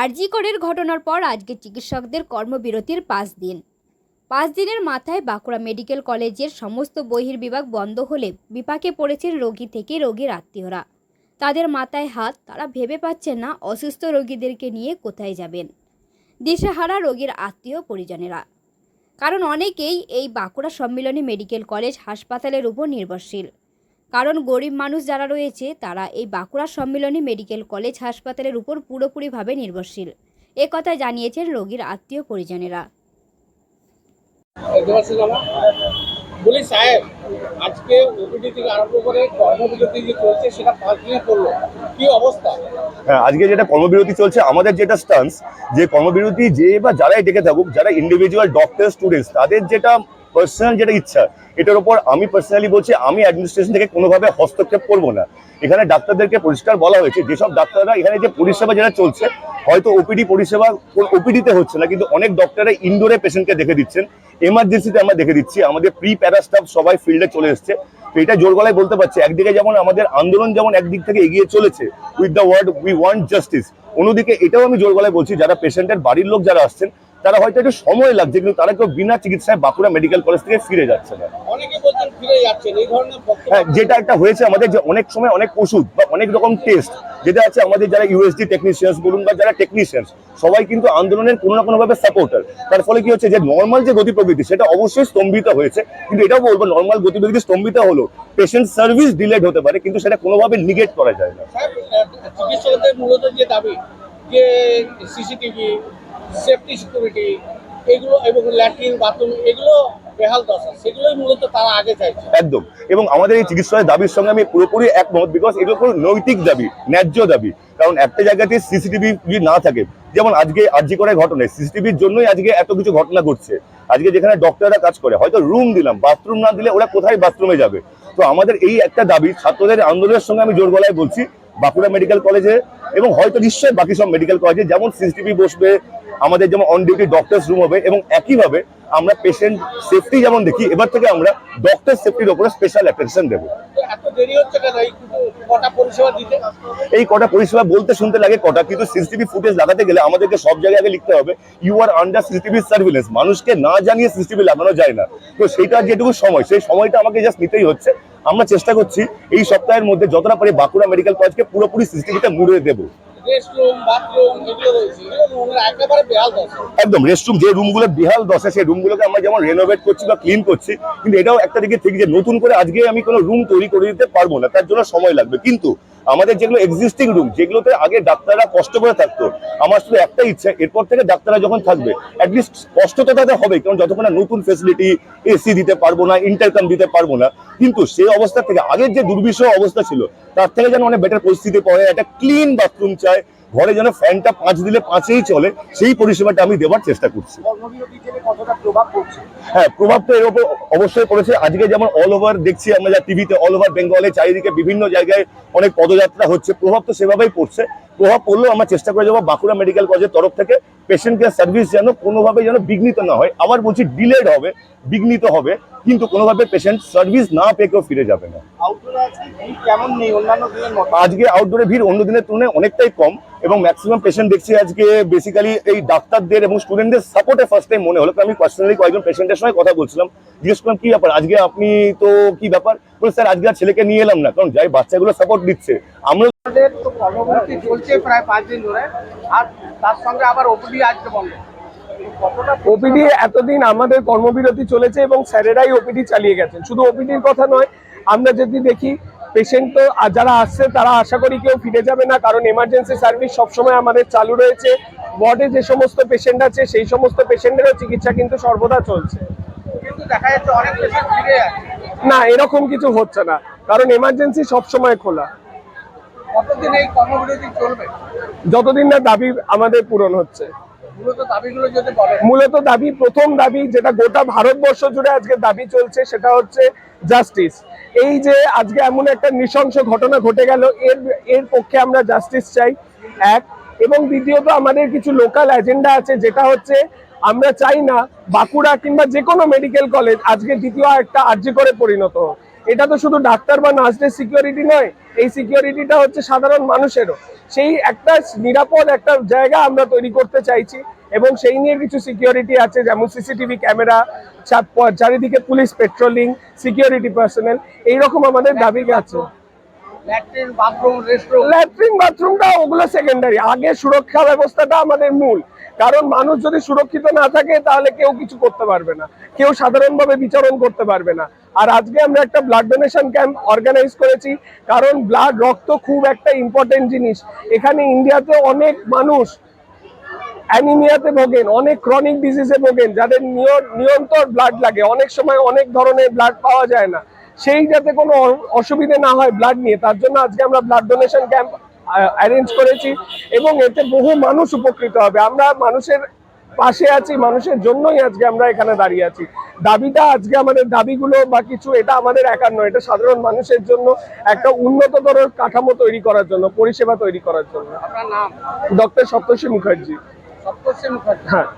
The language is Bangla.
আরজি করের ঘটনার পর আজকে চিকিৎসকদের কর্মবিরতির পাঁচ দিন। পাঁচ দিনের মাথায় বাঁকুড়া মেডিকেল কলেজের সমস্ত বহির্বিভাগ বন্ধ হলে বিপাকে পড়েছেন রোগী থেকে রোগীর আত্মীয়রা। তাদের মাথায় হাত, তারা ভেবে পাচ্ছেন না অসুস্থ রোগীদেরকে নিয়ে কোথায় যাবেন। দিশেহারা রোগীর আত্মীয় পরিজনেরা। কারণ অনেকেই এই বাঁকুড়া সম্মিলনী মেডিকেল কলেজ হাসপাতালের উপর নির্ভরশীল। কারণ গরিব মানুষ যারা রয়েছে তারা এই বাঁকুড়া সম্মিলনী মেডিকেল কলেজ হাসপাতালের উপর পুরোপুরিভাবে নির্ভরশীল। এ কথা জানিয়েছেন রোগীর আত্মীয় পরিজনেরা। বলি সাহেব আজকে ওপিডি থেকে আরম্ভ করে কর্মবিরতি যে চলছে সেটা পাঁচ দিনে করল। কি অবস্থা? হ্যাঁ আজকে যেটা কর্মবিরতি চলছে আমাদের যেটা স্টান্স যে কর্মবিরতি যে বা যারাই ডেকে থাকুক যারা ইন্ডিভিজুয়াল ডক্টর স্টুডেন্টস তাদের যেটা পার্সোনাল যেটা ইচ্ছা, এটার উপর আমি পার্সোনালি বলছি, আমি অ্যাডমিনিস্ট্রেশন থেকে কোনোভাবে হস্তক্ষেপ করব না। এখানে ডাক্তারদেরকে পরিষ্কার বলা হয়েছে, যেসব ডাক্তাররা এখানে যে পরিষেবা যেটা চলছে, হয়তো ওপিডি পরিষেবা ওপিডিতে হচ্ছে না, কিন্তু অনেক ডক্টররা ইনডোরে পেশেন্টকে দেখে দিচ্ছেন। এমার্জেন্সিতে আমরা দেখে দিচ্ছি, আমাদের প্রি প্যারা স্টাফ সবাই ফিল্ডে চলে এসছে। তো এটা জোর গলায় বলতে পারছি, একদিকে যেমন আমাদের আন্দোলন যেমন একদিক থেকে এগিয়ে চলেছে with the word we want justice অন্যদিকে এটাও আমি জোর গলায় বলছি, যারা পেশেন্টের বাড়ির লোক যারা আসছেন তারা হয়তো একটু সময় লাগছে কিন্তু তারা কেউ বিনা চিকিৎসায় বাঁকুড়া মেডিকেল কলেজ থেকে ফিরে যাচ্ছে না। হ্যাঁ যেটা একটা হয়েছে আমাদের যে অনেক সময় অনেক ওষুধ বা অনেক রকম টেস্ট যেটা আছে আমাদের যারা ইউএসডি টেকনিশিয়ানস বলুন বা যারা টেকনিশিয়ানস সবাই কিন্তু আন্দোলনের কোনো না কোনোভাবে সাপোর্টার তার ফলে কি হচ্ছে যে নর্মাল যে গতি প্রবৃত্তি সেটা অবশ্যই স্তম্ভিত হয়েছে। কিন্তু এটাও বলব নর্মাল গতি প্রবৃত্তি স্তম্ভিত হলো পেশেন্ট সার্ভিস ডিলেড হতে পারে কিন্তু সেটা কোনোভাবে নিগেট করা যায় না। চিকিৎসকদের মূলত যে দাবি যে সিসিটিভি সেফটি সিকিউরিটি এগুলো এবং ল্যাট্রিন বাথরুম এগুলো নৈতিক দাবি, ন্যায্য দাবি। কারণ সিসিটিভি যদি না থাকে, যেমন আজকে ঘটনায় সিসিটিভির জন্যই আজকে এত কিছু ঘটনা ঘটছে। আজকে যেখানে ডক্টররা কাজ করে, হয়তো রুম দিলাম বাথরুম না দিলে ওরা কোথায় বাথরুমে যাবে? তো আমাদের এই একটা দাবি, ছাত্রদের আন্দোলনের সঙ্গে আমি জোর গলায় বলছি, বাঁকুড়া মেডিকেল কলেজে এবং হয়তো নিশ্চয়ই বাকি সব মেডিকেল কলেজে যেমন সিসিটিভি বসবে আমাদের যেমন অন ডিউটি ডক্টরস রুম হবে এবং একইভাবে আমরা পেশেন্ট সেফটি যেমন দেখি এবার থেকে আমরা ডক্টর সেফটির উপরে স্পেশাল অ্যাটেনশন দেবো। এই কটা পরিষেবা এই কটা পরিষেবা বলতে শুনতে লাগে কটা কিন্তু সিসিটিভি ফুটেজ লাগাতে গেলে আমাদেরকে সব জায়গায় আগে লিখতে হবে you are under CCTV surveillance মানুষকে না জানিয়ে সিসিটিভি লাগানো যায় না। তো সেইটা যেটুকু সময় সেই সময়টা আমাকে জাস্ট নিতেই হচ্ছে। আমরা চেষ্টা করছি এই সপ্তাহের মধ্যে যতটা পারি বাঁকুড়া মেডিকেল কলেজকে পুরোপুরি সিসিটিভিতে মুড়ে দেবো। একদম রেস্টরুম যে রুমগুলো বিহাল দশা, সেই রুমগুলোকে আমরা যেমন রেনোভেট করছি বা ক্লিন করছি, কিন্তু এটাও একটা দিকে ঠিক যে নতুন করে আজকে আমি কোনো রুম তৈরি করে দিতে পারব না, তার জন্য সময় লাগবে। কিন্তু আমাদের যেগুলো এক্সিস্টিং রুম যেগুলোতে আগে ডাক্তাররা কষ্ট করে থাকতো, আমার শুধু একটা ইচ্ছা, এরপর থেকে ডাক্তাররা যখন থাকবে অ্যাটলিস্ট কষ্ট তো তাদের হবে, কারণ যতক্ষণ না নতুন ফেসিলিটি এসি দিতে পারব না ইন্টারকাম দিতে পারব না, কিন্তু সেই অবস্থা থেকে আগের যে দুর্বিষহ অবস্থা ছিল, তার থেকে যেন অনেক বেটার পরিস্থিতি পড়ে, একটা ক্লিন বাথরুম চাই ঘরে যেন ফ্যানটা পাঁচ দিলে পাঁচেই চলে সেই পরিষেবাটা আমি দেওয়ার চেষ্টা করছি। হ্যাঁ প্রভাব তো এর উপর অবশ্যই পড়েছে। আজকে যেমন অল ওভার দেখছি আমরা যা টিভিতে অল ওভার বেঙ্গলে চারিদিকে বিভিন্ন জায়গায় অনেক পদযাত্রা হচ্ছে। প্রভাব তো সেভাবেই পড়ছে। প্রভাব পড়লেও আমরা চেষ্টা করে যাব বাঁকুড়া মেডিকেল কলেজের তরফ থেকে পেশেন্ট কেয়ার সার্ভিস যেন কোনোভাবে যেন বিঘ্নিত না হয়। আবার বলছি ডিলেড হবে বিঘ্নিত হবে কিন্তু কোনোভাবে পেশেন্ট সার্ভিস না পেয়ে কেউ ফিরে যাবে না। আজকে আউটডোরে ভিড় অন্য দিনের তুলনায় অনেকটাই কম এবং ম্যাক্সিমাম পেশেন্ট দেখছি আজকে বেসিক্যালি এই ডাক্তারদের এবং স্টুডেন্টদের সাপোর্টে ফার্স্ট টাইম মনে হলো। আমি পার্সোনালি কয়েকজন পেশেন্টের সঙ্গে কথা বলছিলাম। জিজ্ঞেস করলাম কি ব্যাপার? আজকে আপনি তো কি ব্যাপার? বলে স্যার আজকে আর ছেলেকে নিয়ে এলাম না কারণ যাই বাচ্চাগুলো সাপোর্ট দিচ্ছে আমরা আমাদের তো কর্মবিরতি চলছে প্রায় পাঁচ দিন ধরে আর তার সঙ্গে আবার ওপিডি আজকে বন্ধ। ওপিডি এতদিন আমাদের কর্মবিরতি চলেছে এবং স্যারেরাই ওপিডি চালিয়ে গেছেন। শুধু ওপিডির কথা নয় আমরা যদি দেখি পেশেন্ট তো যারা আসছে তারা আশা করি কেউ ফিরে যাবে না কারণ এমার্জেন্সি সার্ভিস সবসময় আমাদের চালু রয়েছে। ওয়ার্ডে যে সমস্ত পেশেন্ট আছে সেই সমস্ত পেশেন্টেরও চিকিৎসা কিন্তু সর্বদা চলছে। কিন্তু দেখা যাচ্ছে অনেক পেশেন্ট ফিরে যাচ্ছে। না এরকম কিছু হচ্ছে না। কারণ এমার্জেন্সি সবসময় খোলা। যতদিন না দাবি আমাদের পূরণ হচ্ছে। মূলত দাবি প্রথম দাবি যেটা গোটা ভারতবর্ষ জুড়ে আজকে দাবি চলছে সেটা হচ্ছে জাস্টিস এই যে আজকে এমন একটা নৃশংস ঘটনা ঘটে গেল এর এর পক্ষে আমরা জাস্টিস চাই। এক এবং দ্বিতীয়ত আমাদের কিছু লোকাল এজেন্ডা আছে, যেটা হচ্ছে আমরা চাই না বাঁকুড়া কিংবা যে কোনো মেডিকেল কলেজ আজকে দ্বিতীয় একটা আর্জি করে পরিণত হোক। এটা তো শুধু ডাক্তার বা নার্সদের সিকিউরিটি নয়, এই সিকিউরিটিটা হচ্ছে সাধারণ মানুষেরও। সেই একটা নিরাপদ একটা জায়গা আমরা তৈরি করতে চাইছি এবং সেই নিয়ে কিছু সিকিউরিটি আছে, যেমন সিসিটিভি ক্যামেরা চারিদিকে পুলিশ পেট্রোলিং সিকিউরিটি পার্সোনাল এইরকম আমাদের দাবি আছে। ল্যাট্রিন বাথরুমটা ওগুলো সেকেন্ডারি আগে সুরক্ষা ব্যবস্থাটা আমাদের মূল। কারণ মানুষ যদি সুরক্ষিত না থাকে, তাহলে কেউ কিছু করতে পারবে না। কেউ সাধারণভাবে বিচরণ করতে পারবে না। আর আজকে আমরা একটা ব্লাড ডোনেশন ক্যাম্প অর্গানাইজ করেছি। কারণ ব্লাড রক্ত খুব একটা ইম্পর্টেন্ট জিনিস। এখানে ইন্ডিয়াতে অনেক মানুষ অ্যানিমিয়াতে ভোগেন, অনেক ক্রনিক ডিজিজে ভোগেন, যাদের নিয়- নিরন্তর ব্লাড লাগে। অনেক সময় অনেক ধরনের ব্লাড পাওয়া যায় না। সেই যাতে কোনো অসুবিধে না হয় ব্লাড নিয়ে। তার জন্য আজকে আমরা ব্লাড ডোনেশন ক্যাম্প অ্যারেঞ্জ করেছি এবং এতে বহু মানুষ উপকৃত হবে। আমরা মানুষের পাশে আছি মানুষের জন্যই আজকে আমরা এখানে দাঁড়িয়ে আছি। দাবিটা আজকে আমাদের দাবিগুলো বা কিছু এটা আমাদের একার নয় এটা সাধারণ মানুষের জন্য একটা উন্নততর কাঠামো তৈরি করার জন্য পরিষেবা তৈরি করার জন্য। আপনার নাম? ডক্টর সপ্তর্ষি মুখার্জি। সপ্তর্ষি মুখার্জি। হ্যাঁ।